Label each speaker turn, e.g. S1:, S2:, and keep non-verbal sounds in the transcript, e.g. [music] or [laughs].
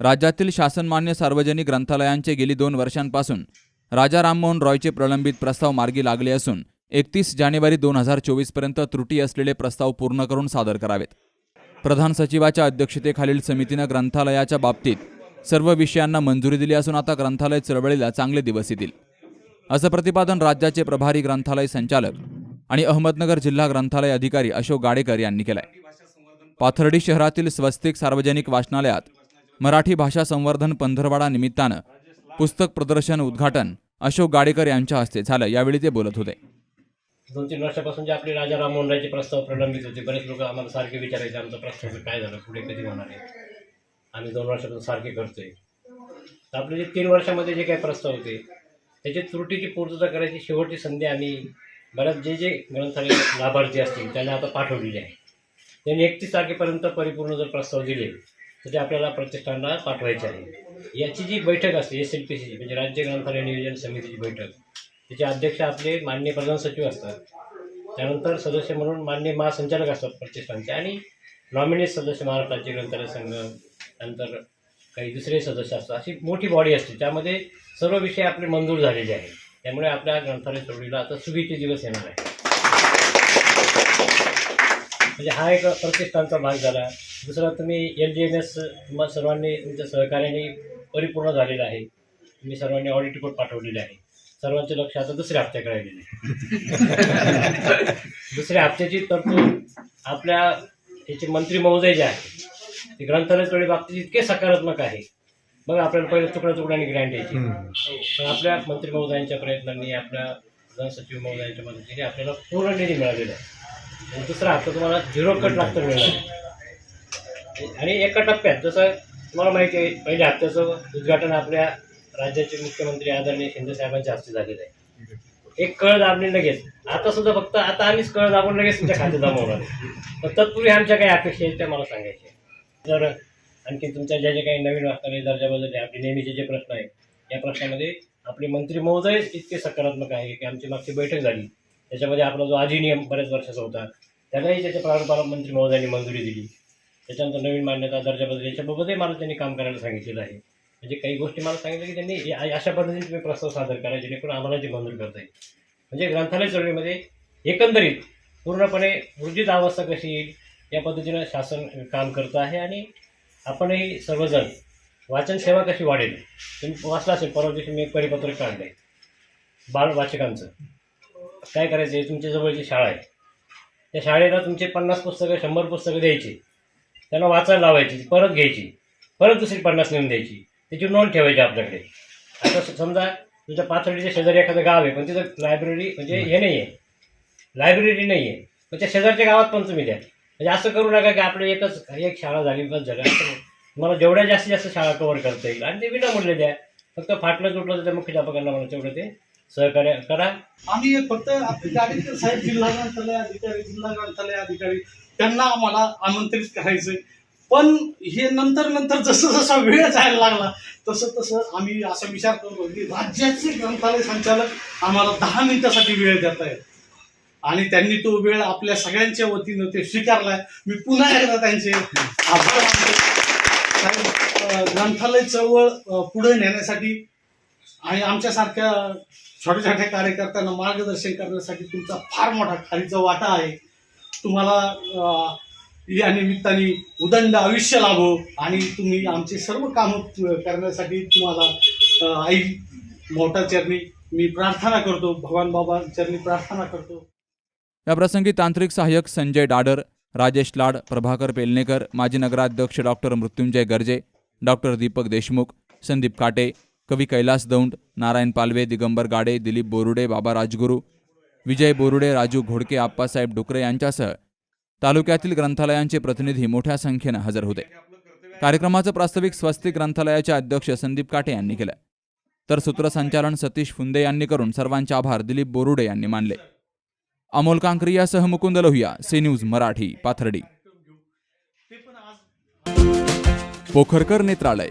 S1: राज्यातील शासनमान्य सार्वजनिक ग्रंथालयांचे गेली दोन वर्षांपासून राजा राममोहन रॉयचे प्रलंबित प्रस्ताव मार्गी लागले असून एकतीस जानेवारी दोन हजार चोवीसपर्यंत त्रुटी असलेले प्रस्ताव पूर्ण करून सादर करावेत. प्रधान सचिवाच्या अध्यक्षतेखालील समितीनं ग्रंथालयाच्या बाबतीत सर्व विषयांना मंजुरी दिली असून आता ग्रंथालय चळवळीला चांगले दिवस येतील. असं प्रतिपादन राज्याचे प्रभारी ग्रंथालय संचालक आणि अहमदनगर जिल्हा ग्रंथालय अधिकारी अशोक गाडेकर यांनी केलंय. पाथर्डी शहरातील स्वस्तिक सार्वजनिक वाचनालयात मराठी भाषा संवर्धन पंधरवाडा निमित्तानं पुस्तक प्रदर्शन उद्घाटन अशोक गाडेकर यांच्या हस्ते झालं. यावेळी ते बोलत होते.
S2: दोन तीन वर्षापासून जे आपले राजा राममोहन रायचे प्रस्ताव प्रलंबित होते बरेच लोक आम्हाला सारखे विचारायचे आमचा प्रस्ताव काय झालं? पुढे कधी होणार आहे? आम्ही दोन वर्षापासून सारखे करतोय. तर आपले जे तीन वर्षामध्ये जे काही प्रस्ताव होते त्याची त्रुटीची पूर्तता करायची शेवटची संधी आम्ही बऱ्याच जे जे ग्रंथालय लाभार्थी असतील त्यांना आता पाठवलेली आहे. त्यांनी एकतीस तारखेपर्यंत परिपूर्ण जर प्रस्ताव दिले तर ते आपल्याला प्रतिष्ठानला पाठवायचे आहे. याची जी बैठक असते एस एल पी सीची म्हणजे राज्य ग्रंथालय नियोजन समितीची बैठक त्याचे अध्यक्ष आपले मान्य प्रधान सचिव असतात. त्यानंतर सदस्य म्हणून मान्य महासंचालक असतात प्रतिष्ठानचे आणि नॉमिनेट सदस्य महाराष्ट्र राज्य ग्रंथालय संघ नंतर काही दुसरे सदस्य असतात. अशी मोठी बॉडी असते. त्यामध्ये सर्व विषय आपले मंजूर झालेले आहेत. त्यामुळे आपल्या ग्रंथालय सोडीला आता सुगीचे दिवस येणार आहे म्हणजे हा एक प्रतिष्ठानचा भाग झाला. दुसरा तुम्ही एल जी एम एस तुम्हाला सर्वांनी तुमच्या सहकार्याने परिपूर्ण झालेला आहे. तुम्ही सर्वांनी ऑडिट रिपोर्ट पाठवलेले आहे. सर्वांचे लक्ष आता दुसऱ्या हप्त्याकडे गेले. [laughs] दुसऱ्या हप्त्याची तरतूद आपल्या याचे मंत्री महोदय जे आहे ते ग्रंथालय बाबतीत इतके सकारात्मक आहे. बघा आपल्याला पहिले तुकड्या तुकड्याने ग्रँट यायची. पण आपल्या मंत्री महोदयांच्या प्रयत्नांनी आपल्या प्रधान सचिव महोदयांच्या मदतीने आपल्याला पूर्ण निधी मिळालेला आहे. दुसरा हप्ता तुम्हाला झिरो कट लागतं मिळणार आहे. आणि एका टप्प्यात जसं तुम्हाला माहिती आहे पहिल्या हप्त्याचं उद्घाटन आपल्या राज्याचे मुख्यमंत्री आदरणीय शिंदे साहेबांच्या हस्ते झालेलं आहे. एक कळ दाबली लगेच आता सुद्धा फक्त आता आम्हीच कळ दाबून लगेच तुमच्या खात्यात जमवणार तर तत्पूर्वी आमच्या काही अपेक्षा आहेत त्या मला सांगायच्या जर आणखी तुमच्या ज्या जे काही नवीन वाचनालय दर्जाबद्दल आपले नेहमीचे जे प्रश्न आहेत या प्रश्नामध्ये आपले मंत्री महोदय इतके सकारात्मक आहे की आमची मागची बैठक झाली. त्याच्यामध्ये आपला जो अधिनियम बऱ्याच वर्षाचा होता त्यालाही त्याच्या प्रारंभाला मंत्री महोदयांनी मंजुरी दिली. त्याच्यानंतर नवीन मान्यता दर्जा बदल याच्याबाबतही मला त्यांनी काम करायला सांगितलेलं आहे. म्हणजे काही गोष्टी मला सांगितलं की त्यांनी अशा पद्धतीने तुम्ही प्रस्ताव सादर करा जेणेकरून आम्हाला जे मंजूर करता येईल. म्हणजे ग्रंथालय चळवळीमध्ये एकंदरीत पूर्णपणे ऊर्जित अवस्था कशी येईल या पद्धतीनं शासन काम करतं आहे आणि आपणही सर्वजण वाचन सेवा कशी वाढेल तुम्ही वाचला असेल परवा दिवशी मी एक परिपत्रक काढलं आहे बाल वाचकांचं. काय करायचं आहे तुमच्याजवळ जी शाळा आहे त्या शाळेला तुमचे पन्नास पुस्तकं शंभर पुस्तकं द्यायची. त्याला वाचायला लावायची परत घ्यायची परत दुसरी पन्नास नेऊन द्यायची. त्याची नोंद ठेवायची आपल्याकडे. आता समजा तुमच्या पाथर्डीच्या शेजारी एखादं गाव आहे पण तिथं लायब्ररी म्हणजे हे नाही आहे. लायब्ररी नाही आहे. पण त्या शेजारच्या गावात पण तुम्ही द्या. म्हणजे असं करू नका की आपलं एकच एक शाळा झाली बस झालं. तुम्हाला जेवढ्या जास्तीत जास्त शाळा कव्हर करता येईल. आणि ते विनामूल्य द्या. फक्त फाटलं तुटलं तर मुख्याध्यापकांना मला तेवढं ते सहकार्य करा.
S3: आम्ही फक्त अधिकारी साहेब जिल्हा ग्रंथालय अधिकारी जिल्हा ग्रंथालय अधिकारी त्यांना आम्हाला आमंत्रित करायचंय. पण हे नंतर नंतर जसं जसा वेळ जायला लागला तसं तसं आम्ही असा विचार करतो की राज्याचे ग्रंथालय संचालक आम्हाला दहा मिनिटासाठी वेळ देत आहेत आणि त्यांनी तो वेळ आपल्या सगळ्यांच्या वतीनं ते स्वीकारलाय. मी पुन्हा एकदा त्यांचे आभार मानतो. ग्रंथालय चळवळ पुढे नेण्यासाठी आणि आमच्यासारख्या छोट्या छोट्या कार्यकर्त्यांना मार्गदर्शन करण्यासाठी तुमचा फार मोठा खालीचा वाटा आहे. तुम्हाला या निमित्ताने उदंड आयुष्य लाभो आणि तुम्ही आमचे सर्व कामं करण्यासाठी तुम्हाला आई मोठा चरणी मी प्रार्थना करतो भगवान बाबा चरणी प्रार्थना करतो.
S1: याप्रसंगी तांत्रिक सहाय्यक संजय डाडर राजेश लाड प्रभाकर पेलनेकर माजी नगराध्यक्ष डॉक्टर मृत्युंजय गर्जे डॉक्टर दीपक देशमुख संदीप काटे कवी कैलास दौंड नारायण पालवे दिगंबर गाडे दिलीप बोरुडे बाबा राजगुरू विजय बोरुडे राजू घोडके आप्पासाहेब डुकरे यांच्यासह तालुक्यातील ग्रंथालयांचे प्रतिनिधी मोठ्या संख्येनं हजर होते. कार्यक्रमाचं प्रास्ताविक स्वस्तिक ग्रंथालयाचे अध्यक्ष संदीप काटे यांनी केलं. तर सूत्रसंचालन सतीश फुंदे यांनी करून सर्वांचे आभार दिलीप बोरुडे यांनी मानले. अमोल कांकरियासह मुकुंद लोहिया सी न्यूज मराठी पाथर्डी. पोखरकर नेत्रालय.